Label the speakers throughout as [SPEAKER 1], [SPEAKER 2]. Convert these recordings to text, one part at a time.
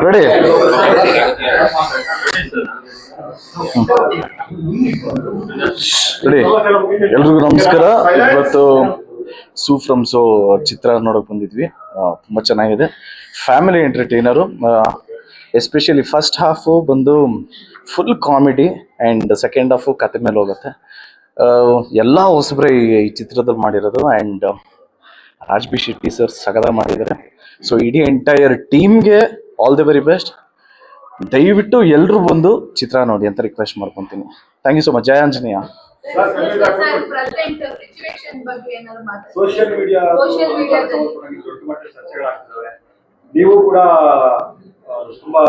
[SPEAKER 1] Ready ready ಎಲ್ರಿಗೂ ನಮಸ್ಕಾರ. ಇವತ್ತು ಸೂ ಫ್ರಮ್ ಸೋ ಚಿತ್ರ ನೋಡಕ್ ಬಂದಿದ್ವಿ. ತುಂಬಾ ಚೆನ್ನಾಗಿದೆ. Family entertainer especially first half ಬಂದು full comedy and second half ಕತೆ ಮೇಲೆ ಹೋಗುತ್ತೆ. ಎಲ್ಲ ಹೊಸಬ್ರೆ ಈ ಈ ಚಿತ್ರದಲ್ಲಿ ಮಾಡಿರೋದು and Raj B Shetty sir ಸಗದ ಮಾಡಿದ್ದಾರೆ. ಸೊ ಇಡೀ ಎಂಟೈರ್ ಟೀಮ್ಗೆ ಆಲ್ ದಿ ವೆರಿ ಬೆಸ್ಟ್ ದಯವಿಟ್ಟು ಎಲ್ಲರೂ ಬಂದು ಚಿತ್ರ ನೋಡಿ ಅಂತ ರಿಕ್ವೆಸ್ಟ್ ಮಾಡ್ಕೊತೀನಿ. Thank you so much Jaya Anjaneya
[SPEAKER 2] ನೀವು ಕೂಡ ತುಂಬಾ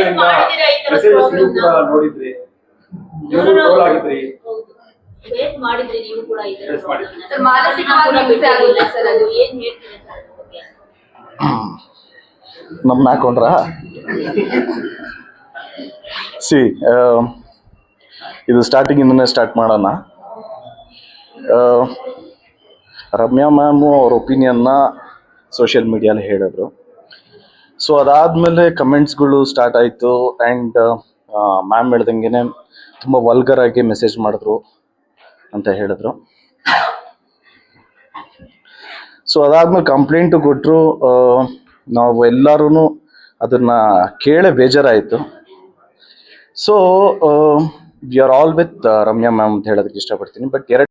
[SPEAKER 3] ನೀವು ಕೂಡ?
[SPEAKER 2] ನೋಡಿದ್ರಿ.
[SPEAKER 3] ಮಾಡಿದ್ರಿ ನೀವು ಈ
[SPEAKER 1] ನಮ್ಮನ್ನ ಹಾಕೊಂಡ್ರ? ಸಿ ಇದು ಸ್ಟಾರ್ಟಿಂಗ್ ಇಂದನೇ ಸ್ಟಾರ್ಟ್ ಮಾಡೋಣ ರಮ್ಯಾ ಮ್ಯಾಮು ಅವ್ರ ಒಪಿನಿಯನ್ನ ಸೋಷಿಯಲ್ ಮೀಡಿಯಲ್ಲಿ ಹೇಳಿದ್ರು. ಸೊ ಅದಾದಮೇಲೆ ಕಮೆಂಟ್ಸ್ಗಳು ಸ್ಟಾರ್ಟ್ ಆಯಿತು ಆ್ಯಂಡ್ ಮ್ಯಾಮ್ ಹೇಳ್ದಂಗೆ ತುಂಬ ವಲ್ಗರ್ ಆಗಿ ಮೆಸೇಜ್ ಮಾಡಿದ್ರು ಅಂತ ಹೇಳಿದ್ರು. ಸೊ ಅದಾದ್ಮೇಲೆ ಕಂಪ್ಲೇಂಟು ಕೊಟ್ಟರು ನಾವು ಎಲ್ಲರೂ ಅದನ್ನು ಕೇಳೇ ಬೇಜಾರಾಯಿತು. So we are all with Ramya ma'am ಅಂತ ಹೇಳೋದಕ್ಕೆ ಇಷ್ಟಪಡ್ತೀನಿ. ಬಟ್ ಎರಡು